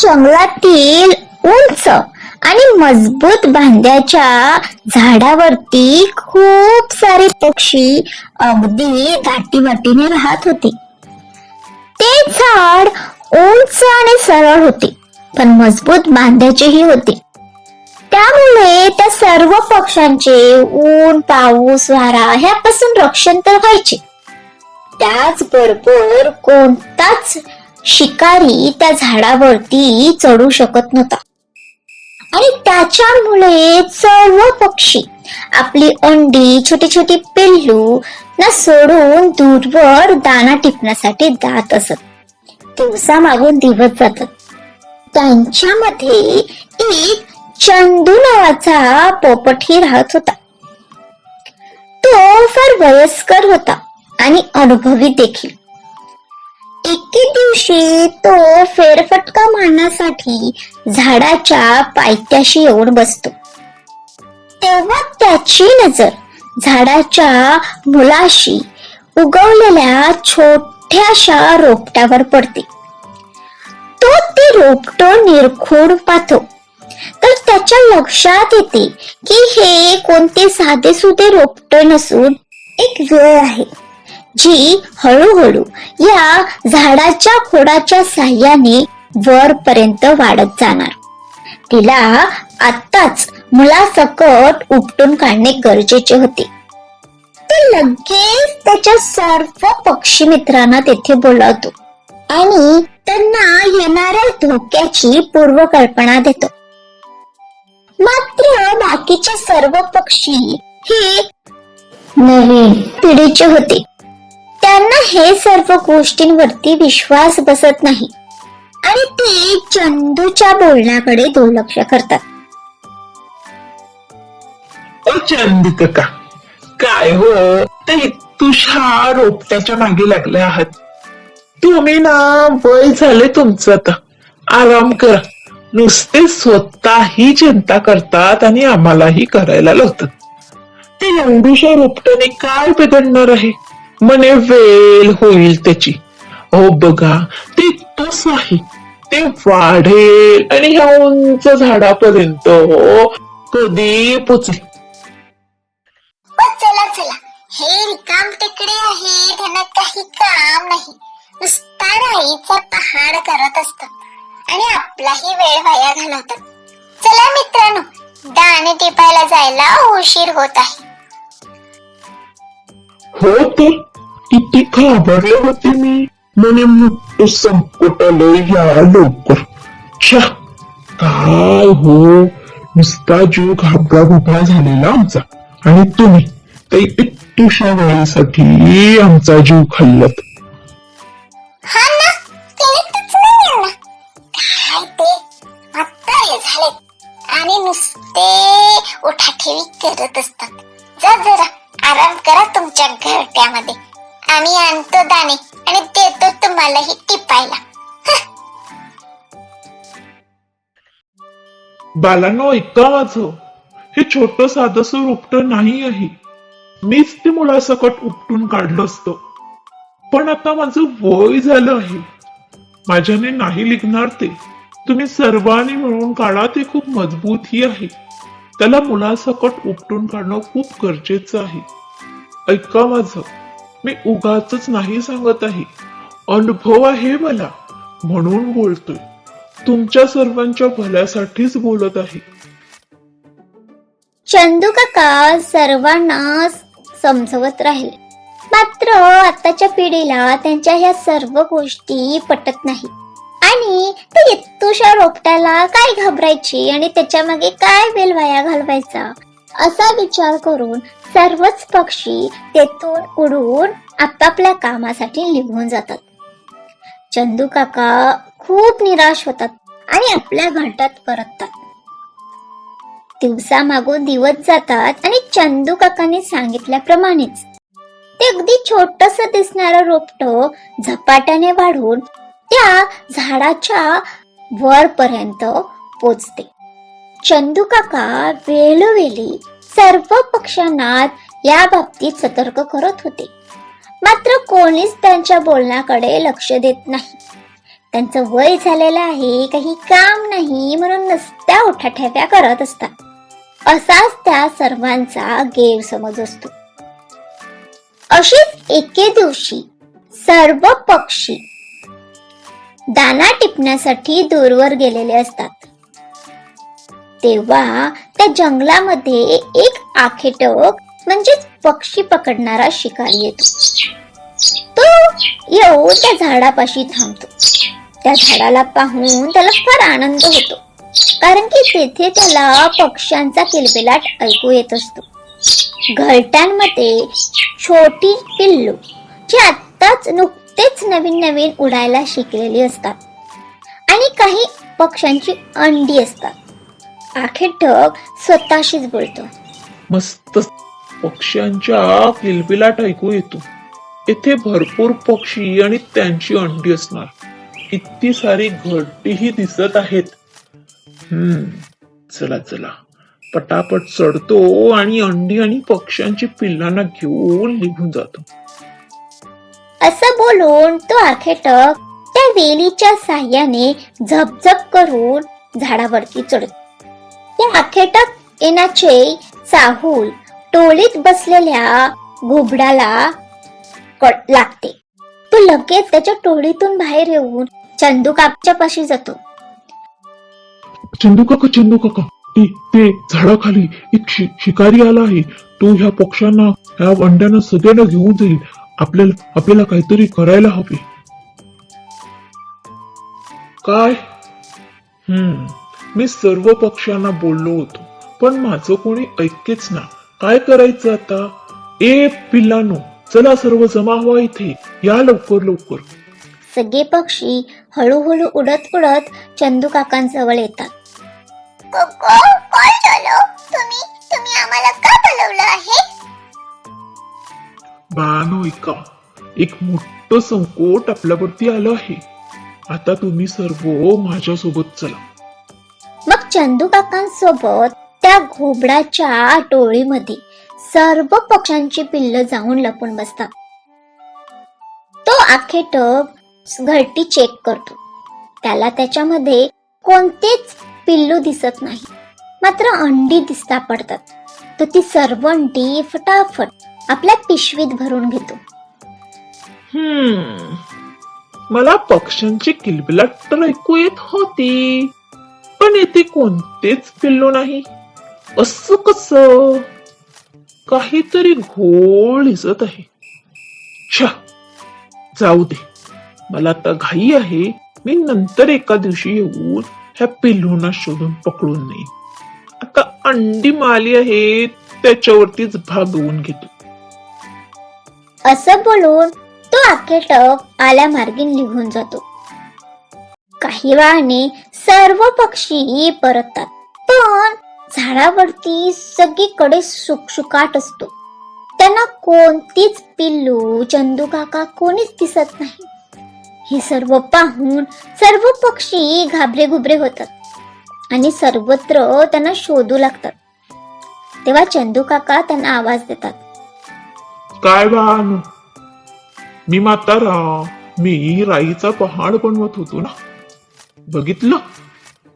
जंगलातील उंच आणि मजबूत बांध्याच्या झाडावरती खूप सारे पक्षी अगदी दाटीवाटीने राहत होते. ते झाड उंच आणि सरळ होते पण मजबूत बांध्याचेही होते. त्यामुळे त्या सर्व पक्ष्यांचे ऊन पाऊस वारा ह्यापासून रक्षण तर व्हायचे. त्याचबरोबर कोणताच शिकारी त्या झाडावरती चढू शकत नव्हता. आणि त्याच्यामुळे सर्व पक्षी आपली अंडी छोटी छोटी पिल्लू ना सोडून दूरवर दाना टिपण्यासाठी जात असत. दिवसा मागून दिवस जातात. त्यांच्यामध्ये एक चंदू नावाचा पोपटही राहत होता. तो फार वयस्कर होता आणि अनुभवी देखील. एके दिवशी तो फेरफटका मारण्यासाठी झाडाच्या पायथ्याशी येऊन बसतो. तेव्हा त्याची नजर झाडाच्या मुलाशी उगवलेल्या छोट्याशा रोपट्यावर पडते. तो ते रोपट निरखून पाहतो. तर त्याच्या लक्षात येते की हे कोणते साधे सुधे रोपट नसून एक वेळ आहे. जी हळूहळू या झाडाच्या खोडाच्या साह्याने वरपर्यंत वाढत जाणार. तिला आत्ताच मुलासकट उपटून काढणे गरजेचे होते. ते लगेच त्याच्या सर्व पक्षी मित्रांना तेथे बोलावतो आणि त्यांना येणाऱ्या धोक्याची पूर्वकल्पना देतो. मात्र बाकीचे सर्व पक्षी हे नवीन पिढीचे होते. त्यांना हे सर्व गोष्टींवरती विश्वास बसत नाही. आणि ते चंदूच्या बोलण्याकडे दुर्लक्ष करतात. ओ चंदी काका काय हो? ते तुषार रोपट्याच्या मागे लागले आहात. तुम्ही ना वय झाले तुमचं आता. आराम करा. नुसते स्वतःही चिंता करतात आणि आम्हालाही करायला लावतात. ते एवढूशा रोपट्याने काय बिघडणार आहे? म्हणे वेल होईल त्याची. हो बघा ते तसं आहे ते वाढेल आणि ह्या उंच झाडापर्यंत हो कधी पोचेल. ओ चला चला. हे रिकाम टेकडे आहे त्यांना काही काम नाही. नुसता राईचा पहाड करत असतात आणि आपलाही वेळ वाया घालवतात चला मित्रांनो दाणे टिपायला जायला उशीर होत आहे. हो तर किती घाबरले होते मी. म्हणे मोठं संकट आलं या लवकर. छा काय हो? नुसता जीव घाबरा घुबरा झालेला आमचा. आणि तुम्ही ते इतुशा वेळेसाठी आमचा जीव खाल्लात. बालांनो ऐका माझं हे छोट साधस रुपट नाही आहे मीच ते मुलासकट उपटून काढलं असतं. पण आता माझं वय झालं आहे. माझ्याने नाही लिखणार ते. तुम्ही सर्वांनी मिळून काढा ते खूप मजबूतही आहे. त्याला मुलासकट उपटून काढणं खूप गरजेचं आहे. ऐका माझं मी उगाच नाही सांगत आहे. अनुभव आहे मला म्हणून बोलतोय. तुमच्या सर्वांच्या भल्यासाठीच बोलत आहे. चंदू काका सर्वांना समजवत राहिले. मात्र आताच्या पिढीला त्यांच्या ह्या सर्व गोष्टी पटत नाही. आणि ते येतुशा रोपट्याला काय घाबरायची आणि त्याच्यामागे काय वेल वाया घालवायचा असा विचार करून सर्वच पक्षी तेथून उडून आपापल्या कामासाठी निघून जातात. चंदू काका खूप निराश होतात. आणि आपल्या घाटात परततात. दिवसा मागून दिवस जातात आणि चंदू काकांनी सांगितल्याप्रमाणेच. ते अगदी छोटस दिसणारं रोपट झपाट्याने वाढून त्या झाडाच्या वरपर्यंत पोचते. चंदू काका वेळोवेळी सर्व पक्षांना या बाबतीत सतर्क करत होते. मात्र कोणीच त्यांच्या बोलण्याकडे लक्ष देत नाही. त्यांचं वय झालेलं आहे काही काम नाही म्हणून नसत्या उठाठेव्या करत असतात. असाच त्या सर्वांचा गैरसमज असतो. अशीच एके दिवशी सर्व पक्षी दाना टिपण्यासाठी दूरवर गेलेले असतात. तेव्हा त्या जंगलामध्ये एक आखेटक म्हणजेच पक्षी पकडणारा शिकारी येतो. तो येऊन त्या झाडापाशी थांबतो. त्या झाडाला पाहून त्याला फार आनंद होतो. कारण की तेथे त्याला पक्ष्यांचा किलबिलाट ऐकू येत असतो. घरट्यांमध्ये छोटी पिल्लू जी आत्ताच नुकतेच नवीन नवीन उडायला शिकलेली असतात. आणि काही पक्ष्यांची अंडी असतात. आखेटक स्वतःशीच बोलतो. मस्त पक्ष्यांच्या किलबिलाट ऐकू येतो. येथे भरपूर पक्षी आणि त्यांची अंडी असणार. किती सारी घरटीही दिसत आहेत. हम्म चला चला. पटापट चढतो आणि अंडी आणि पक्ष्यांची पिल्लांना घेऊन निघून जातो. असं बोलून तो आखेटक त्या वेलीच्या साह्याने झपझप करून झाडावरती चढतो. त्या आखेटक येण्याचे चाहूल टोळीत बसलेल्या घोबडाला लागते. तो लगेच त्याच्या टोळीतून बाहेर येऊन चंदू कापच्या पाशी जातो. चंदू काका चंदू काका ते ते झाडाखाली एक शि- शिकारी आला आहे. तो ह्या पक्ष्यांना ह्या अंड्यांना सगळ्यांना घेऊन जाईल. आपल्याला आपल्याला काहीतरी करायला हवे. काय? हम्म मी सर्व पक्ष्यांना बोललो होतो पण माझं कोणी ऐकेच ना. काय करायचं आता? ए पिल्लानो चला सर्व जमा व्हा इथे. या लवकर लवकर. सगळे पक्षी हळूहळू उडत उडत चंदू काकांजवळ येतात. काय झालं? तुम्ही तुम्ही आम्हाला का बोलवलं आहे? बाळानो ऐका. एक मोठं संकट आपल्यावरती आलं आहे. आता तुम्ही सर्व माझ्यासोबत चला. मग चंदू काकांसोबत त्या घोबडाच्या टोळीमध्ये सर्व पक्ष्यांची पिल्ल जाऊन लपून बसतात. तो आखेटक घरटी चेक करतो. त्याला त्याच्यामध्ये कोणतेच पिल्लू दिसत नाही. मात्र अंडी दिसता पडतात. तो ती सर्व अंडी फटाफट आपल्या पिशवीत भरून घेतो. हम्म. मला पक्ष्यांची किलबिलाट तर ऐकू येत होती. पण येथे कोणतेच पिल्लू नाही. असं कस? काहीतरी घोळ दिसत आहे. छा जाऊ दे. मला आता घाई आहे. मी नंतर एका दिवशी येऊन ह्या पिल्लूना शोधून पकडून नाही आता अंडी माली आहे त्याच्यावरतीच भागवून घेतो. असं बोलून तो आकेटक आल्या मार्गे निघून जातो. काही वेळाने सर्व पक्षी परततात पण झाडावरती सगळीकडे सुकसुकाट असतो. त्यांना कोणतीच पिल्लू चंदू काका कोणीच दिसत नाही. हे सर्व पाहून सर्व पक्षी घाबरे घुबरे होतात आणि सर्वत्र त्यांना शोधू लागतात. तेव्हा चंदू काका त्यांना आवाज देतात. काय बाळानो मी म्हातारा मी राईचा पहाड बनवत होतो ना. बघितलं?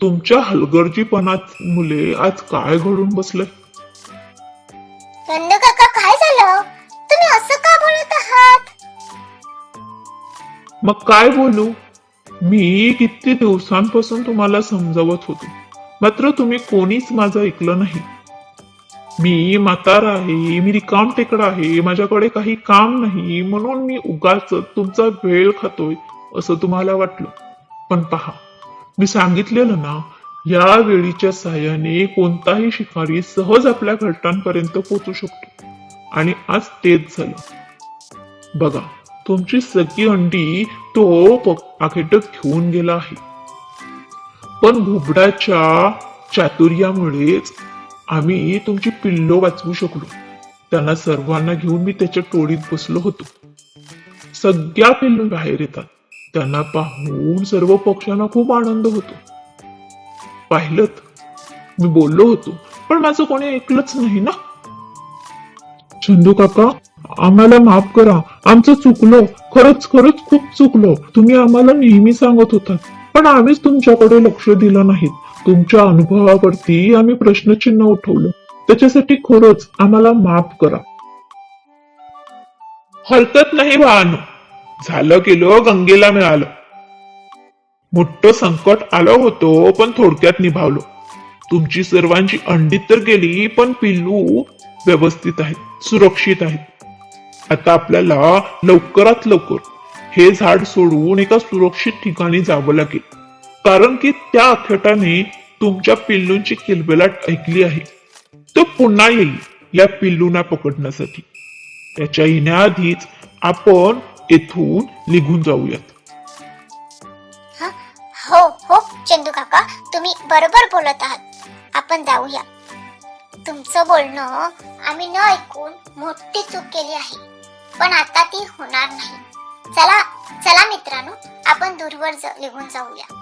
तुमच्या हलगर्जीपणात मुले आज काय घडून बसलंय चंदू काका काय झालं? मग काय बोलू? मी किती दिवसांपासून तुम्हाला समजावत होतो. मात्र तुम्ही कोणीच माझं ऐकलं नाही. मी म्हातारा आहे मी रिकाम टेकडा आहे माझ्याकडे काही काम नाही म्हणून मी उगाच तुमचा वेळ खातोय असं तुम्हाला वाटलं. पण पहा मी सांगितलेलं ना या वेळीच्या साह्याने कोणताही शिकारी सहज आपल्या घटनांपर्यंत पोहोचू शकतो. आणि आज तेच झालं. बघा तुमची सगळी अंडी तो प- घेऊन गेला आहे. पण घुबडाच्या चातुर्यामुळेच आम्ही तुमची पिल्लो वाचवू शकलो. त्यांना सर्वांना घेऊन मी त्याच्या टोळीत बसलो होतो. सगळ्या पिल्लू बाहेर येतात. त्यांना पाहून सर्व पक्ष्यांना खूप आनंद होतो. पाहिलं मी बोललो होतो पण माझं कोणी ऐकलंच नाही ना? चंदू काका आम्हाला माफ करा. आमचं चुकलो. खरंच खरंच खूप चुकलो. तुम्ही आम्हाला नेहमी सांगत होता. पण आम्हीच तुमच्याकडे लक्ष दिलं नाही तुमच्या अनुभवावरती आम्ही प्रश्नचिन्ह उठवलं. त्याच्यासाठी खरंच आम्हाला माफ करा. हरकत नाही भावानो झालं केलं गंगेला मिळालं. मोठं संकट आलं होतं पण थोडक्यात निभावलो. तुमची सर्वांची अंडीत तर गेली पण पिल्लू व्यवस्थित आहेत सुरक्षित आहेत. आता आपल्याला लवकरात लवकर हे झाड सोडून एका सुरक्षित ठिकाणी जावं लागेल. कारण की त्या अखेटाने तुमच्या पिल्लूंची किलबिलाट ऐकली आहे. तो पुन्हा येईल या पिल्लूंना पकडण्यासाठी. त्याच्या येण्याआधीच आपण येथून निघून जाऊयात. हो? हो चंदू काका तुम्ही बरोबर बोलत आहात. आपण जाऊया. तुमचं बोलणं आम्ही न ऐकून मोठी चूक केली आहे. पण आता ती होणार नाही. चला चला मित्रांनो आपण दूरवर निघून जाऊया.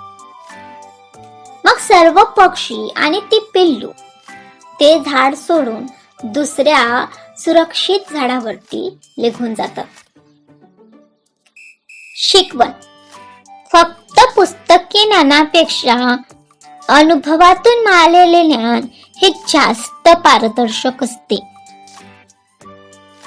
मग सर्व पक्षी आणि ती पिल्लू ते झाड सोडून दुसऱ्या सुरक्षित झाडावरती निघून जातात. शिकवण. फक्त पुस्तकी ज्ञानापेक्षा अनुभवातून मिळालेले ज्ञान हे जास्त पारदर्शक असते.